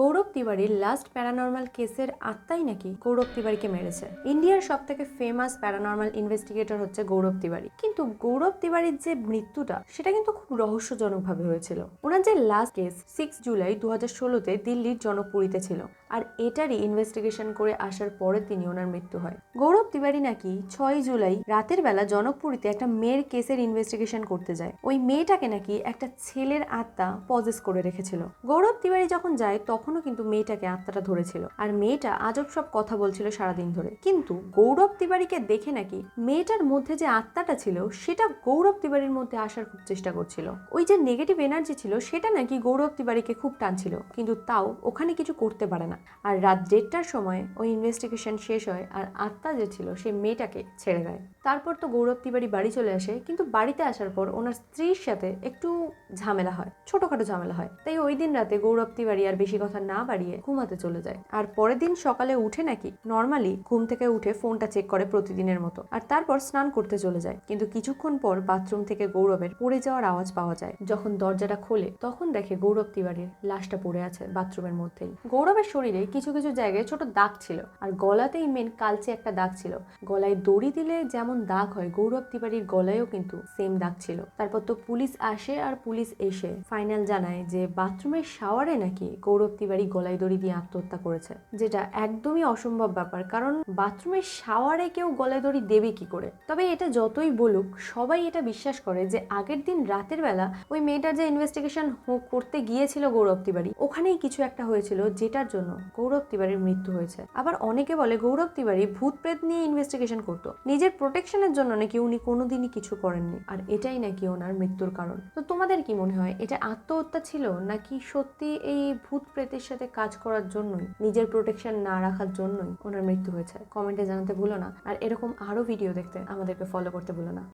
গৌরব তিওয়ারির last paranormal কেসের আত্মাই নাকি গৌরব তিওয়ারিকে মেরেছে? ইন্ডিয়ার সব থেকে ফেমাস প্যারানর্মাল ইনভেস্টিগেটর হচ্ছে গৌরব তিওয়ারি। কিন্তু গৌরব তিওয়ারির যে মৃত্যুটা, সেটা কিন্তু খুব রহস্যজনকভাবে হয়েছিল। ওনার যে লাস্ট কেস সিক্স জুলাই দু হাজার ষোলোতে দিল্লির জনপুরীতে ছিল। আর এটারই ইনভেস্টিগেশন করে আসার পরে তিনি ওনার মৃত্যু হয়। গৌরব তিওয়ারি নাকি ছয় জুলাই রাতের বেলা জনকপুরীতে একটা মেয়ের কেসের ইনভেস্টিগেশন করতে যায়। ওই মেয়েটাকে নাকি একটা ছেলের আত্মা পজেস করে রেখেছিল। গৌরব তিওয়ারি যখন যায়, তখনও কিন্তু মেয়েটাকে আত্মাটা ধরেছিল। আর মেয়েটা আজব সব কথা বলছিল সারাদিন ধরে। কিন্তু গৌরব তিওয়ারিকে দেখে নাকি মেয়েটার মধ্যে যে আত্মাটা ছিল, সেটা গৌরব তিওয়ারির মধ্যে আসার খুব চেষ্টা করছিল। ওই যে নেগেটিভ এনার্জি ছিল, সেটা নাকি গৌরব তিওয়ারিকে খুব টানছিল। কিন্তু তাও ওখানে কিছু করতে পারে না। আর রাত দেড়টার সময় ওই ইনভেস্টিগেশন শেষ হয় আর আত্মা যে ছিল সে মেয়েটাকে ছেড়ে দেয়। তারপর তো গৌরব তিওয়ারি বাড়ি চলে আসে, কিন্তু বাড়িতে আসার পর ওনার স্ত্রীর সাথে একটু ঝামেলা হয়, ছোটখাটো ঝামেলা হয়। তাই ওই দিন রাতে গৌরব তিওয়ারি আর বেশি কথা না বাড়িয়ে ঘুমাতে চলে যায়। আর পরের দিন সকালে উঠে নাকি নর্মালি ঘুম থেকে উঠে ফোনটা চেক করে প্রতিদিনের মতো আর তারপর স্নান করতে চলে যায়। কিন্তু কিছুক্ষণ পর বাথরুম থেকে গৌরবের পড়ে যাওয়ার আওয়াজ পাওয়া যায়। যখন দরজাটা খোলে, তখন দেখে গৌরব তিওয়ারির লাশটা পড়ে আছে বাথরুমের মধ্যেই। গৌরবের শরীরে কিছু কিছু জায়গায় ছোট দাগ ছিল, আর গলাতেই মেন কালচে একটা দাগ ছিল। গলায় দড়ি দিলে যেমন দাগ হয়, গৌরব তিওয়ারির গলায়ও কিন্তু সেম দাগ ছিল। তারপর তো পুলিশ আসে আর পুলিশ এসে ফাইনাল জানায় যে বাথরুমের শাওয়ারে নাকি গৌরব তিওয়ারি গলায় দড়ি দিয়ে আত্মহত্যা করেছে। যেটা একদমই অসম্ভব ব্যাপার, কারণ বাথরুমের শাওয়ারে কেউ গলায় দড়ি দেবে কি করে? তবে এটা যতই বলুক, সবাই এটা বিশ্বাস করে যে আগের দিন রাতের বেলা ওই মেয়েটার যে ইনভেস্টিগেশন করতে গিয়েছিল গৌরব তিওয়ারি, ওখানেই কিছু একটা হয়েছিল যেটার জন্য গৌরব তিওয়ারির মৃত্যু হয়েছে। আবার অনেকে বলে গৌরব তিওয়ারি ভূত প্রেত নিয়ে ইনভেস্টিগেশন করতো। নিজের প্রোটেকশনের জন্য নাকি উনি কোনোদিনই কিছু করেননি। আর এটাই নাকি ওনার মৃত্যুর কারণ। তো তোমাদের কি মনে হয়, এটা আত্মহত্যা ছিল নাকি সত্যি এই ভূত প্রেতের সাথে কাজ করার জন্যই, নিজের প্রোটেকশন না রাখার জন্যই ওনার মৃত্যু হয়েছে? কমেন্টে জানাতে ভুলো না। আর এরকম আরও ভিডিও দেখতে আমাদেরকে ফলো করতে ভুলো না।